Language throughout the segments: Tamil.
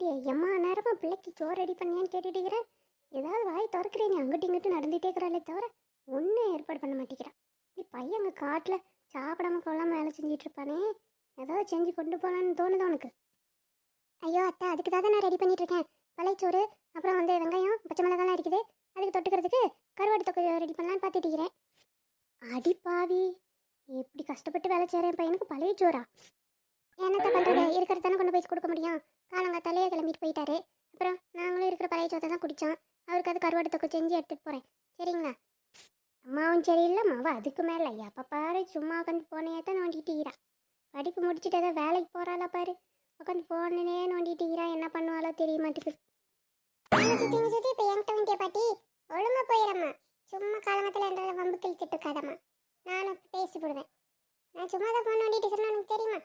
ஏண்டிய எம்மா நேரமா பிள்ளைக்கு சோறு ரெடி பண்ணியான்னு கேட்டுட்டுக்கிறேன் ஏதாவது வாய் திறக்கிறேன் நீ அங்கிட்டு இங்கிட்டு நடந்துட்டே இருக்கிறாளே தவிர ஒன்றும் ஏற்பாடு பண்ண மாட்டேங்கிறான் நீ பையன் அங்கே காட்டில் சாப்பிடாம கொள்ளாம வேலை செஞ்சிட்டு இருப்பானே? ஏதாவது செஞ்சு கொண்டு போகலான்னு தோணுது உனக்கு? ஐயோ அத்தை அதுக்கு தான் நான் ரெடி பண்ணிட்டு இருக்கேன். பழைச்சோறு அப்புறம் வந்து வெங்காயம் பச்சை மிளகாலாம் இருக்குது அதுக்கு தொட்டுக்கிறதுக்கு கருவாடு தொக்கு ரெடி பண்ணலான்னு பார்த்துட்டு இருக்கிறேன். அடி பாவி எப்படி கஷ்டப்பட்டு வேலை செய்கிறேன் பையனுக்கு பழைய சோறா? என்னத்த பண்ணுறது இருக்கிறது தானே கொண்டு போய் கொடுக்க முடியும்? காலங்காத்தாலே கிளம்பிட்டு போயிட்டாரு. அப்புறம் நாங்களும் இருக்கிற பழைய சோத்தை தான் குடித்தோம் அவருக்கு அது கருவாடு தொக்கு செஞ்சு எடுத்துகிட்டு போகிறேன் சரிங்களா? அம்மாவும் சரியில்லை மாவா அதுக்கு மேலே. எப்போ பாரு சும்மா உட்காந்து போனையே தான் நோண்டிட்டு படிப்பு முடிச்சுட்டு ஏதோ வேலைக்கு போகிறாளா பாரு. உட்காந்து போனே நோண்டிட்டு இருக்கிறா என்ன பண்ணுவாளோ தெரிய மாட்டேங்குது. சுத்தி சுத்தி இப்போ என்கிட்ட வண்டிய பாட்டி. ஒழுங்கா போயிடம்மா சும்மா காலங்கத்தில் என்ற வம்பு கிழிச்சிட்டு இருக்காதம்மா. நானும் பேசி போடுவேன். நான் சும்மா தான் ஃபோன் நோண்டிட்டு இருக்கேன்னு உனக்கு தெரியுமா?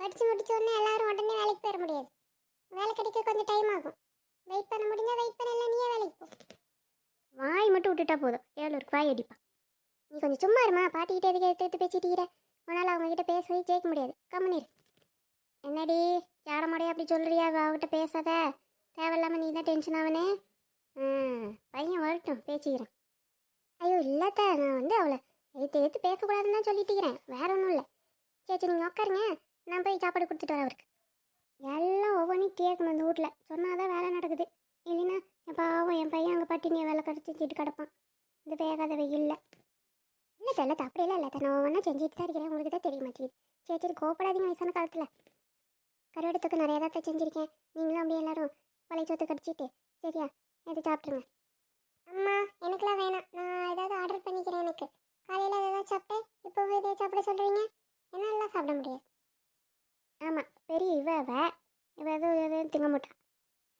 படித்து முடிச்ச உடனே எல்லாரும் உடனே வேலைக்கு போயிட முடியாது. வேலை கிடைக்க கொஞ்சம் டைம் ஆகும். வெயிட் பண்ண முடிஞ்சால் வெயிட் பண்ணல நீயே வேலைக்கு போ. வாய் மட்டும் விட்டுட்டா போதும். ஏழூருக்கு வாய் அடிப்பா. நீ கொஞ்சம் சும்மா இருமா. பாட்டிக்கிட்ட எதுக்கு எடுத்து எடுத்து பேசிட்டீங்கிற உன்னால் அவங்க கிட்ட ஜெயிக்க முடியாது. கம்மனிரு என்னடி ஜாட மாடையா அப்படி சொல்கிறியா அவகிட்ட பேசாத. தேவையில்லாமல் நீ தான் டென்ஷன் ஆவனே பையன் வரட்டும் பேசிக்கிறேன். ஐயோ இல்லாத நான் வந்து அவளை எடுத்து எடுத்து பேசக்கூடாதுன்னு தான் சொல்லிட்டுக்கிறேன் வேற ஒன்றும் இல்லை. சரி சரி நீங்கள் உட்காருங்க நான் போய் சாப்பாடு கொடுத்துட்டு வரேன் அவருக்கு. எல்லாம் ஒவ்வொன்றையும் கேட்கணும் இந்த வீட்டில் சொன்னாதான் வேலை நடக்குது. இல்லைன்னா என் பாவம் என் பையன் அங்கே பட்டினியை வேலை கிடச்சிட்டு கிடப்பான். இந்த வேகாத வெயில்ல. இல்லை தெரியல அப்படியெல்லாம் இல்லை. நான் ஒவ்வொன்றா செஞ்சுட்டு தான் இருக்கிறேன். உங்களுக்கு தான் தெரிய மாட்டேங்குது. சரி சரி கோப்படாதீங்க வயசான காலத்தில். கருவடத்துக்கு நிறையா தான் செஞ்சுருக்கேன். நீங்களும் அப்படியே எல்லோரும் பழைய சோத்து கடிச்சிட்டு சரியா? எது சாப்பிட்ருங்க அம்மா எனக்குலாம் வேணாம். நான் ஏதாவது ஆர்டர் பண்ணிக்கிறேன் எனக்கு காலையில் ஏதாவது சாப்பிட்டேன் இப்போ இதே சாப்பிட சொல்கிறீங்க என்னாலாம் சாப்பிட முடியாது ஆமாம் பெரிய இவ அவ இவ திங்க மாட்டான்.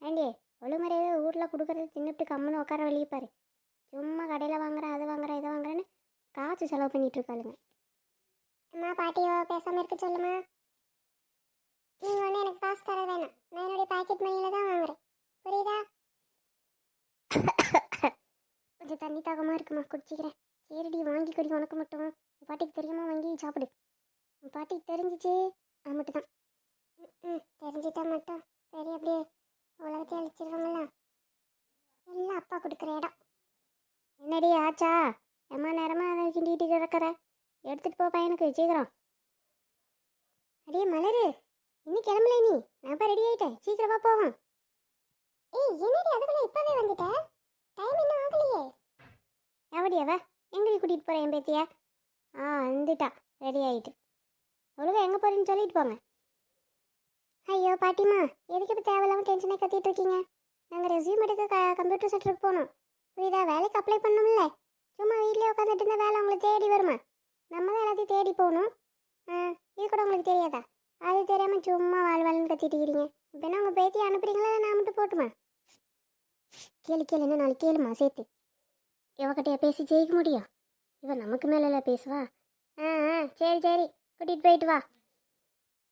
ஏண்டி ஒழுமறை ஏதோ ஊரில் கொடுக்குறது தின்னுட்டு கம்முன்னு உட்கார வெளியே பாரு. சும்மா கடையில் வாங்குறேன் அது வாங்குறேன் இதை வாங்குறேன்னு காசு செலவு பண்ணிட்டு இருக்காளுங்க. அம்மா பாட்டியோ பேசாமல் இருக்க சொல்லுமா? நீங்கள் ஒன்று எனக்கு காசு தர வேணாம். நான் என்னுடைய பாக்கெட் மணியில் தான் வாங்குறேன். புரியுதா? கொஞ்சம் தண்ணி தாகமாக இருக்குமா? குடிச்சிக்கிறேன். சரிடி வாங்கி குடி உனக்கு மட்டும். உன் பாட்டிக்கு தெரியுமா வாங்கி சாப்பிடு. உன் பாட்டிக்கு தெரிஞ்சிச்சு அது மட்டும் தான். ம் தெரிஞ்சிட்டா மட்டும். சரி அப்படியே உலகத்தை அழிச்சிருவாங்களா எல்லாம் அப்பா கொடுக்குற இடம். என்னடி ஆச்சா? எம்மா நேரமாக அதை கிண்டிகிட்டு கிடக்கிற? எடுத்துகிட்டு போ பையனுக்கு சீக்கிரம். அடியே மலரு இன்னும் கிளம்பல நீ. நான் ரெடி ஆயிட்டேன். சீக்கிரமா போவோம். ஏய் என்னடி அதுக்குள்ள இப்பவே வந்துட்ட? டைம் இன்னும் ஆகலையே. எவடி அவ? எங்களுக்கு கூட்டிட்டு போறேன் என் பேத்தியா? ஆ வந்துட்டா. ரெடி ஆயிட்டு. ஒழுங்கா எங்க போறேன்னு சொல்லிட்டு போங்க. ஐயோ பாட்டிமா எதுக்கு இப்போ தேவையில்லாமல் டென்ஷனே கத்திட்டு இருக்கீங்க? நாங்கள் ரெசியூம் எடுக்க க கம்ப்யூட்டர் சென்டருக்கு போகணும் புரியுதா வேலைக்கு அப்ளை பண்ணணும்ல? சும்மா வீட்டிலே உட்காந்துட்டு இருந்தால் வேலை உங்களுக்கு தேடி வருமா? நம்ம தான் எல்லாத்தையும் தேடி போகணும். ஆ இது கூட உங்களுக்கு தெரியாதா? அது தெரியாமல் சும்மா வாழ் வாழ்னு கத்திட்டு இருக்கிறீங்க இப்போ என்ன உங்கள் பேத்தி அனுப்புறீங்களா? நான் மட்டும் போட்டுமா? கேளு கேளு என்ன நாளைக்கு கேளுமா சேர்த்து. இவகிட்டயா பேசி ஜெயிக்க முடியும்? இவன் நமக்கு மேலே பேசுவா? ஆ ஆ சரி சரி கூட்டிகிட்டு போயிட்டு வா.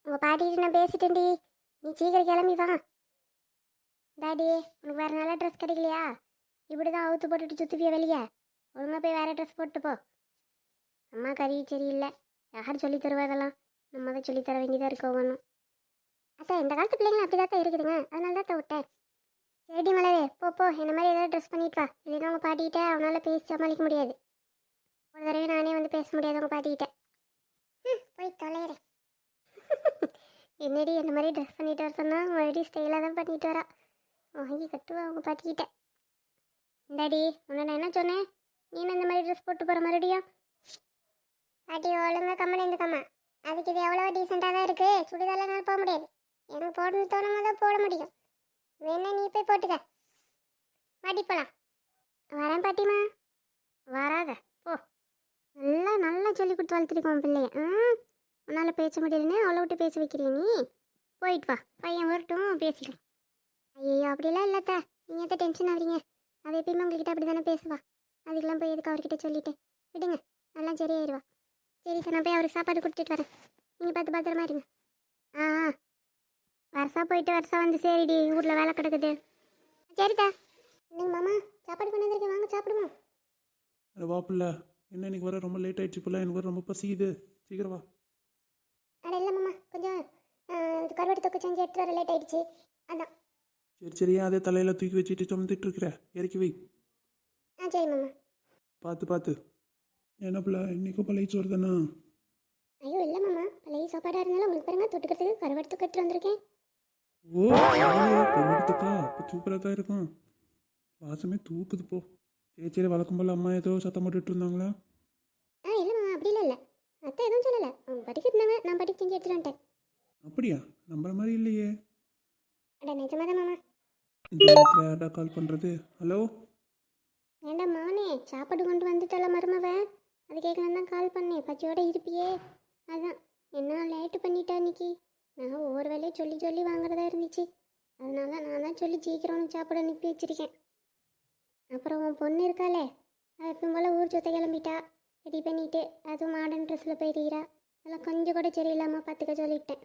உங்கள் பாட்டிகிட்ட நான் பேசிட்டேன்டி. நீ சீக்கிரம் கிளம்பி வா. டாடி உனக்கு வேறு நல்ல ட்ரெஸ் கிடைக்கலையா? இப்படி தான் அவுத்து போட்டுட்டு சுற்றுவிய வெளியே? ஒழுங்காக போய் வேறு ட்ரெஸ் போட்டு போ. அம்மா கறி சரியில்லை. யார் சொல்லி தருவா இதெல்லாம்? நம்ம தான் சொல்லி தர வேண்டியதாக இருக்க ஒவ்வொன்றும் அத்தா இந்த காலத்து பிள்ளைங்களும் அப்படி தான் இருக்குதுங்க. அதனால தான் தவிட்டேன் விட்டேன் மலரே போ போ. என்ன மாதிரி ஏதாவது ட்ரெஸ் பண்ணிட்டு வா. இல்லைன்னா உங்கள் பாட்டிக்கிட்ட அவனால் பேசி சமாளிக்க முடியாது. ஒரு தடவை நானே வந்து பேச முடியாது உங்கள் பாட்டிக்கிட்ட ம், போய் தொலைகிறேன் என்னடி என்ன மாதிரி ட்ரெஸ் பண்ணிட்டு வர சொன்னால் மறுபடியும் ஸ்டைலாக தான் பண்ணிட்டு வரா. வாங்கி கட்டுவா அவங்க பாட்டிக்கிட்டேன் இந்தாடி உன்னை நான் என்ன சொன்னேன்? நீ என்ன இந்த மாதிரி ட்ரெஸ் போட்டு போகிற மறுபடியும்? பாட்டி ஒழுங்கா கம்மன் இருந்துக்கம்மா. அதுக்கு இது எவ்வளோ டீசெண்டாக தான் இருக்குது சுடிதாரில் நான் போக முடியாது. எனக்கு போடணும் தோணுமா தான் போட முடியும். வேணா நீ போய் போட்டுக்க. பாட்டி போகலாம் வரேன் பாட்டிமா வராத. போ. நல்லா நல்லா சொல்லி கொடுத்து வளர்த்துருக்கோம் பிள்ளைய. ஆ? பேச முடியலன்னு அவளை விட்டு பேச வைக்கிறிய நீ? போயிட்டு வா. பையன் வரட்டும் பேசிக்கலாம் ஐயோ அப்படிலாம் இல்லத்த நீங்கள் எத்த டென்ஷன் ஆகிறீங்க? அது எப்பயுமே உங்ககிட்ட அப்படி தானே பேசுவா. அதுக்கெல்லாம் போய் எதுக்கு அவர்கிட்ட சொல்லிட்டு விடுங்க எல்லாம் சரியாயிருவா. சரி சார் நான் போய் அவருக்கு சாப்பாடு கொடுத்துட்டு வரேன். நீங்கள் பார்த்து பத்திரமா இருங்க. ஆ ஆ. வருஷா போயிட்டு வருஷா வந்து சரிடி ஊரில் வேலை கிடக்குது. சரிதா. இன்னைக்கு மாமா சாப்பாடு கொண்டு வந்திருக்கேன் வாங்க சாப்பிடுவோம். அட என்ன இன்னைக்கு வர ரொம்ப லேட் ஆயிடுச்சு பிள்ளை எனக்கு வர ரொம்ப பசிக்குது. சீக்கிரம் வா. அட இல்லை மாமா கொஞ்சம் ஆ, இது கருவாடு தொக்கு செஞ்சு எடுத்து வர லேட் ஆயிடுச்சு. அதான். சரி சரி அதே தலையில் தூக்கி வச்சுட்டு சுமந்துட்டு இருக்கிற இறக்கி வை. ஆ சரி மாமா. பார்த்து பார்த்து என்ன பிள்ளை இன்னைக்கும் பழைய சோறு தானா? ஐயோ இல்லை மாமா. பழைய சாப்பாடாக இருந்தாலும் உங்களுக்கு பாருங்க தொட்டுக்கிறதுக்கு கருவாடு கட்டு வந்திருக்கேன். ஓ எடுத்துக்கா இப்போ சூப்பராக தான் இருக்கும். வாசமே தூக்குது போ. சரி சரி வழக்கம் போல் அம்மா ஏதோ சத்தம் போட்டுட்டு இருந்தாங்களா? ஆ இல்லை மாமா. அப்படிலாம் இல்லை. அத்தை எதுவும் சொல்லலை. அவங்க படிக்க இருந்தாங்க நான் படிக்க செஞ்சு எடுத்துட்டு வந்துட்டேன். அப்படியா? நம்புற மாதிரி இல்லையே. அட தான் மாமா. கால் பண்ணுறது ஹலோ ஏண்டா மானே சாப்பாடு கொண்டு வந்துட்டல மருமவ? அது கேட்கலாம் தான் கால் பண்ணேன். பச்சையோட இருப்பியே. அதான் என்ன லேட்டு பண்ணிட்டா இன்னைக்கு. நான் ஒவ்வொரு வேலையும் சொல்லி சொல்லி வாங்குறதா இருந்துச்சு. அதனால நான் தான் சொல்லி சீக்கிரம் உனக்கு சாப்பாடு அனுப்பி வச்சிருக்கேன். அப்புறம் உன் பொண்ணு இருக்காளே. அவள் எப்பவும் போல் ஊர் சுத்த கிளம்பிட்டா. ரெடி பண்ணிட்டு அதுவும் மாடர்ன் ட்ரெஸ்ஸில் போயிருக்கிறா அதெல்லாம் கொஞ்சம் கூட சரியில்லாமல் பார்த்துக்க சொல்லிவிட்டேன்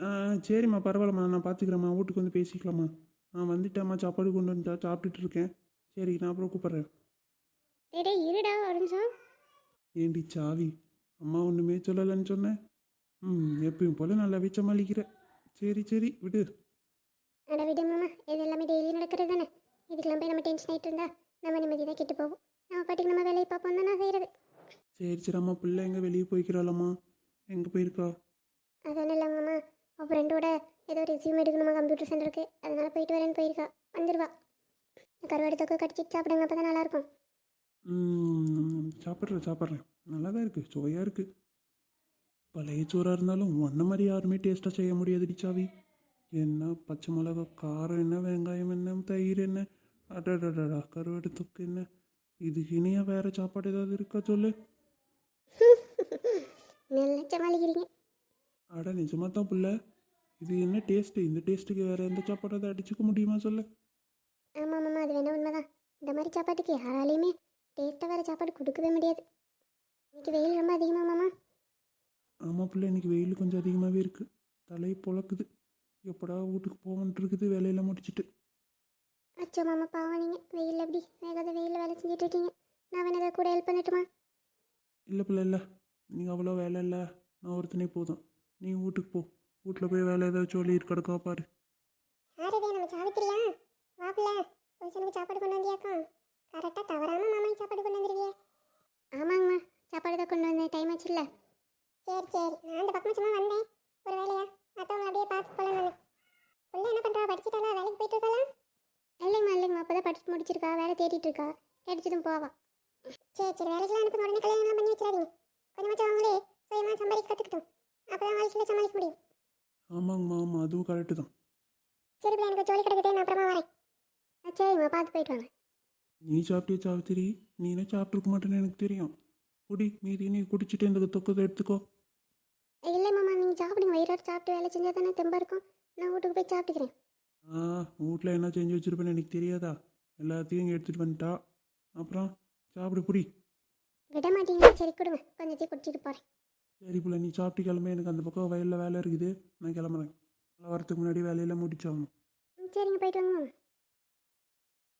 ஆ சரிம்மா பரவாயில்லம்மா. நான் பார்த்துக்கிறேம்மா வீட்டுக்கு வந்து பேசிக்கலாம்மா. நான் வந்துட்டேம்மா. சாப்பாடு கொண்டு வந்துட்டா சாப்பிட்டுட்டு இருக்கேன் சரி நான் அப்புறம் கூப்பிட்றேன். டேய் இருடா ஒரு நிமிஷம் ஏண்டி சாவி? அம்மா ஒன்றுமே சொல்லலைன்னு சொன்னேன் ம் எப்பயும் போல் நல்லா சமாளிக்கிற சரி சரி விடு. அட விடு மாமா. இது எல்லாமே டெய்லி நடக்கிறது தானே? இதுக்கெல்லாம் போய் நம்ம டென்ஷன் ஆகிட்டு இருந்தா நம்ம நிம்மதி தான் கெட்டு போவோம் நம்ம பாட்டுக்கு நம்ம வேலையை பார்ப்போம் தான் நான் செய்கிறது சரி சரி அம்மா பிள்ளை எங்கே வெளியே போய்க்கிறாளம்மா? எங்கே போயிருக்கா? அது ஒன்றும் இல்லை மாமா அவள் ஃப்ரெண்டோட ஏதோ ரெசியூம் எடுக்கணுமா கம்ப்யூட்டர் சென்டருக்கு அதனால போயிட்டு வரேன்னு போயிருக்கா. வந்துடுவா கருவாடு தொக்கு கடிச்சிட்டு சாப்பிடுங்க அப்போ தான் நல்லாயிருக்கும் சாப்பிட்றேன் சாப்பிட்றேன். நல்லா தான் இருக்குது சுவையாக இருக்குது பழைய சோறாக இருந்தாலும் ஒன்றை மாதிரி யாருமே டேஸ்ட்டாக செய்ய முடியாதுடி சாவி. என்ன பச்சை மிளகா காரம் என்ன வெங்காயம் என்ன தயிர் என்ன? அடடடடா கருவாடு தொக்கு என்ன? இதுக்கு இனியாக வேறு சாப்பாடு ஏதாவது இருக்கா சொல்லு. நல்லா சமாளிக்கிறீங்க அட நிஜமாக தான் புள்ள. இது என்ன டேஸ்ட்டு இந்த டேஸ்ட்டுக்கு வேறு எந்த சாப்பாடாவது அடிச்சுக்க முடியுமா சொல்லு. ஆமாம் மாமா அது வேணா உண்மைதான். இந்த மாதிரி சாப்பாட்டுக்கு யாராலையுமே டேஸ்ட்டாக வேறு சாப்பாடு கொடுக்கவே முடியாது. இன்னைக்கு வெயில் ரொம்ப அதிகமாக மாமா ஆமாம் பிள்ளை இன்னைக்கு வெயில் கொஞ்சம் அதிகமாகவே இருக்குது தலையை பொழக்குது. எப்படா வீட்டுக்கு போகணுன்ட்டு இருக்குது வேலையெல்லாம் முடிச்சிட்டு. அச்சோ மாமா பாவம் நீங்கள் வெயில் எப்படி? வேகாத வெயிலில் வேலை செஞ்சுட்டு இருக்கீங்க. நான் வேணா கூட ஹெல்ப் பண்ணட்டுமா? இல்லை பிள்ளை இல்லை. நீங்கள் அவ்வளோ வேலை இல்லை. நான் ஒருத்தனே போதும். நீ வீட்டுக்கு போ. வீட்டில் போய் வேலை ஏதாச்சும் சொல்லி இருக்கடக்கா பாரு யாரதே நம்ம சாவித்திரியா? வாப்பில புருஷனுக்கு சாப்பாடு கொண்டு வந்தியாக்கா? கரெக்டாக தவறாம மாமாக்கு சாப்பாடு கொண்டு வந்துருவியே ஆமாங்கம்மா சாப்பாடு தான் கொண்டு வந்தேன். டைம் ஆச்சுல்ல. சரி சரி. நான் அந்த பக்கமாக சும்மா வந்தேன். ஒரு வேலையா? மற்றவங்க அப்படியே பார்த்து போல நான் பிள்ளை என்ன பண்ணுறா படிச்சுட்டாலா வேலைக்கு போயிட்டு இருக்காளா? இல்லைங்கம்மா இல்லைங்கம்மா அப்போ தான் படிச்சு முடிச்சிருக்கா. வேலை தேடிட்டு இருக்கா. கிடைச்சதும் போவா. சரி சரி. வேலைக்கெல்லாம் அனுப்ப உடனே கல்யாணம்லாம் பண்ணி வச்சிடாதீங்க. கொஞ்சமாச்சும் அவங்களே சுயமாக சம்பாதிக்க கற்றுக்கிட்டோம் அப்போ தான் வாழ்க்கையில் சமாளிக்க முடியும் ஆமாங்கம்மா ஆமாம் அதுவும் கரெக்டு தான். சரி பிள்ளை எனக்கு ஜோலி கிடக்குது நான் அப்புறமா வரேன். ஆ சரிம்மா பார்த்து போயிட்டு வாங்க. நீ சாப்பிட்டே சாவித்திரி? நீ என்ன சாப்பிட்ருக்க மாட்டேன்னு எனக்கு தெரியும். குடி மீதி நீ குடிச்சிட்டு இந்த தொக்கத்தை எடுத்துக்கோ. இல்லை மாமா நீங்கள் சாப்பிடுங்க. வயிறோட சாப்பிட்டு வேலை செஞ்சால் தானே தெம்பா இருக்கும். நான் வீட்டுக்கு போய் சாப்பிட்டுக்கிறேன். ஆ வீட்டில் என்ன செஞ்சு வச்சிருப்பேன்னு எனக்கு தெரியாதா? எல்லாத்தையும் இங்கே எடுத்துகிட்டு வந்துட்டா. அப்புறம் சாப்பிடு புடி விட மாட்டீங்களா? சரி கொடுங்க. கொஞ்சத்தையும் குடிச்சிட்டு போகிறேன் சரி பிள்ளை நீ சாப்பிட்டு கிளம்ப எனக்கு அந்த பக்கம் வயலில் வேலை இருக்குது. நான் கிளம்புறேன். நான் வரதுக்கு முன்னாடி வேலையெல்லாம் முடிச்சாகணும். சரிங்க போயிட்டு வாங்க.